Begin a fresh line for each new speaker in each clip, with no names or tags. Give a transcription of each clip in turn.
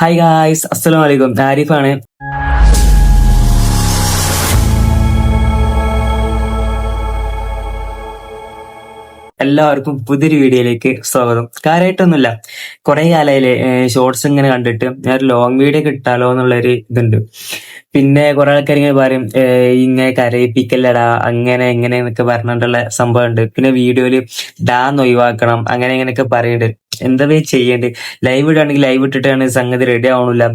Hi guys അസ്സലാമു വലൈക്കും ആരിഫാണ് എല്ലാവർക്കും പുതിയൊരു വീഡിയോയിലേക്ക് സ്വാഗതം. കാര്യമായിട്ടൊന്നുമില്ല കുറെ കാലയിൽ ഷോർട്സ് ഇങ്ങനെ കണ്ടിട്ട് ഞാൻ ഒരു ലോങ് വീഡിയോ കിട്ടാലോ എന്നുള്ളൊരു ഇതുണ്ട്. പിന്നെ കുറെ ആൾക്കാർ ഇങ്ങനെ പറയും ഇങ്ങനെ കരയിപ്പിക്കല്ലടാ അങ്ങനെ എങ്ങനെ എന്നൊക്കെ പറഞ്ഞിട്ടുള്ള സംഭവം ഉണ്ട് പിന്നെ വീഡിയോയിൽ ഡാന്ന് ഒഴിവാക്കണം അങ്ങനെ ഇങ്ങനെയൊക്കെ പറയുന്നുണ്ട് എന്താ വേ ചെയ്യേണ്ടത് ലൈവ് ഇടുകയാണെങ്കിൽ ലൈവ് ഇട്ടിട്ടാണ് സംഗതി റെഡി ആവണില്ല.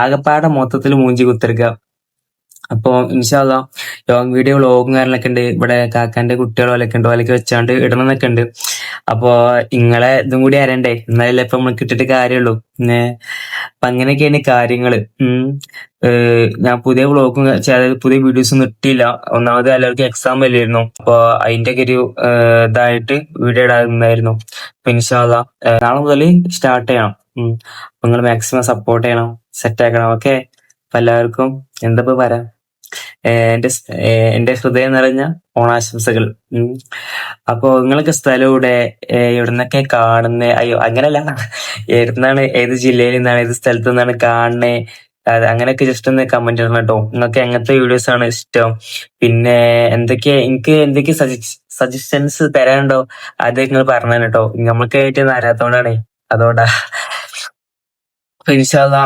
ആകെപ്പാടെ മൊത്തത്തിൽ മൂഞ്ചി കുത്തിരിക്കുക അപ്പൊ ഇൻഷാല്ല ലോങ് വീഡിയോ വ്ളോഗും കാര്യങ്ങളൊക്കെ ഉണ്ട്. ഇവിടെ കാക്കാന്റെ കുട്ടികളൊക്കെ ഉണ്ട്. ഓലൊക്കെ വെച്ചാണ്ട് ഇടണമെന്നൊക്കെ ഉണ്ട്. അപ്പൊ ഇങ്ങളെ ഇതും കൂടി അറിയണ്ടേ? എന്നാലല്ലേ ഇപ്പൊ നമ്മൾ കിട്ടിട്ട് കാര്യമുള്ളൂ അപ്പൊ അങ്ങനെയൊക്കെയാണ് കാര്യങ്ങൾ. ഉം. ഞാൻ പുതിയ വ്ളോഗും അതായത് പുതിയ വീഡിയോസ് ഇട്ടില്ല. ഒന്നാമത് എല്ലാവർക്കും എക്സാം അല്ലായിരുന്നു അപ്പൊ അതിന്റെ ഒക്കെ ഒരു ഇതായിട്ട് വീഡിയോ ഇടാറുണ്ടായിരുന്നു. പിൻഷാദ നാളെ മുതൽ സ്റ്റാർട്ട് ചെയ്യണം. അപ്പൊ നിങ്ങൾ മാക്സിമം സപ്പോർട്ട് ചെയ്യണം. സെറ്റ് ആക്കണം. ഓക്കെ അപ്പൊ എല്ലാവർക്കും എന്താ പറയാ? എന്റെ എന്റെ ഹൃദയം നിറഞ്ഞ ഓണാശംസകൾ. ഉം. അപ്പൊ നിങ്ങൾക്ക് സ്ഥലം ഇവിടെ എവിടുന്നൊക്കെ കാണുന്നത് അയ്യോ അങ്ങനല്ല. എവിടുന്നാണ് ഏത് ജില്ലയിൽ നിന്നാണ് ഏത് സ്ഥലത്തു നിന്നാണ് കാണുന്നേ? അത് അങ്ങനെയൊക്കെ ജസ്റ്റ് ഒന്ന് കമന്റ് ഇടണം കേട്ടോ. നിങ്ങൾക്ക് എങ്ങനത്തെ വീഡിയോസ് ആണ് ഇഷ്ടം? പിന്നെ എന്തൊക്കെ എനിക്ക് എന്തൊക്കെ സജഷൻസ് തരാനുണ്ടോ? അത് നിങ്ങൾ പറഞ്ഞു കേട്ടോ. നമ്മൾക്ക് ഏറ്റവും അറിയാത്തോണ്ടാണേ അപ്പൊ ഇൻഷാല്ല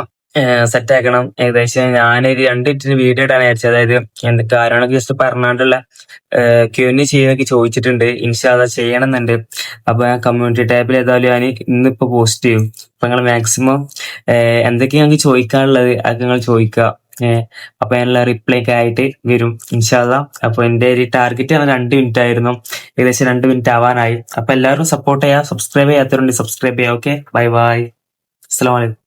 സെറ്റ് ആക്കണം ഏകദേശം ഞാനൊരു രണ്ട് മിനിറ്റിന് വീഡിയോ ഇടാൻ വിചാരിച്ചത്. അതായത് എന്ത് കാര്യങ്ങളൊക്കെ ജസ്റ്റ് പറഞ്ഞാണ്ടുള്ള ക്യൂന് ചെയ്യുന്നൊക്കെ ചോദിച്ചിട്ടുണ്ട്. ഇൻഷാദ ചെയ്യണം എന്നുണ്ട് അപ്പൊ ഞാൻ കമ്മ്യൂണിറ്റി ടാബിൽ ഏതായാലും ഞാൻ ഇന്നിപ്പോ പോസ്റ്റ് ചെയ്യും. അപ്പൊ നിങ്ങൾ മാക്സിമം എന്തൊക്കെയാണ് ഞങ്ങൾക്ക് ചോദിക്കാനുള്ളത് അതൊക്കെ നിങ്ങൾ ചോദിക്കുക. അപ്പൊ ഞാനുള്ള റിപ്ലൈ ഒക്കെ ആയിട്ട് വരും ഇൻഷാല്ല അപ്പൊ എന്റെ ഒരു ടാർഗറ്റ് ആണ് രണ്ട് മിനിറ്റ് ആയിരുന്നു. ഏകദേശം രണ്ട് മിനിറ്റ് ആവാനായി. അപ്പൊ എല്ലാവരും സപ്പോർട്ട് ചെയ്യാം സബ്സ്ക്രൈബ് ചെയ്യാത്തവരുണ്ട് സബ്സ്ക്രൈബ് ചെയ്യാം ഓക്കെ ബൈ ബൈ അസ്സലാമലൈക്കും